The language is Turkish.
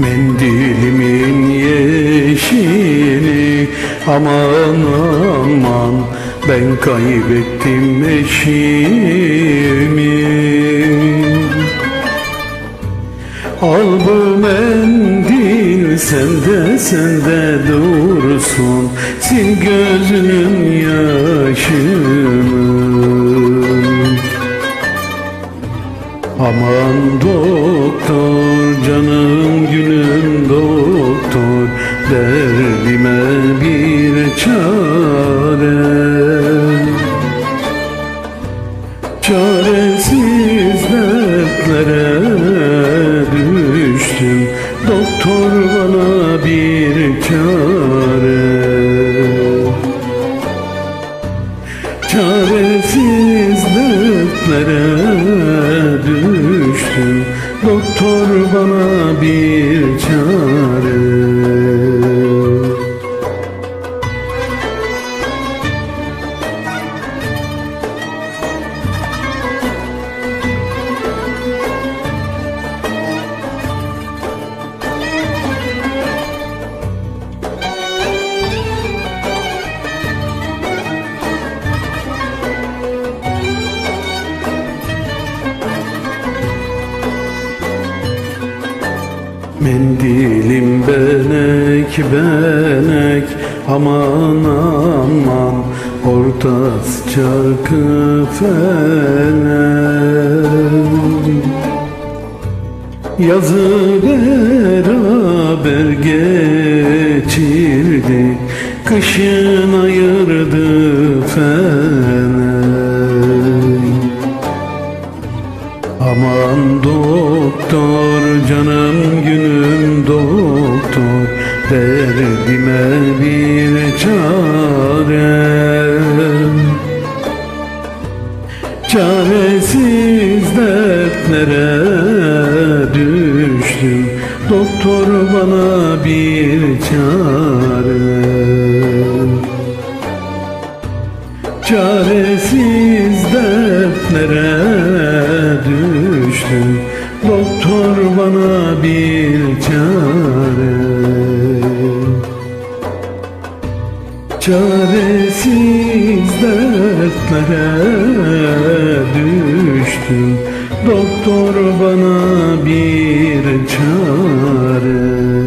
Mendilimin yeşili. Aman aman ben kaybettim eşimi. Al bu mendil sende sende dursun. Sil gözünün yaşını Aman doktor canım günüm doktor Derdime bir çare. Çaresiz dertlere düştüm Doktor bana bir çare. Çaresiz dertlere Mendilim benek benek aman aman Ortası çarkı felek Yazı beraber geçirdik Kışın ayırdı Derdime bir çare. Çaresiz dertlere düştüm. Doktor bana bir çare. Çaresiz dertlere düştüm. Doktor bana bir Çaresiz dertlere düştüm. Doktor bana bir çare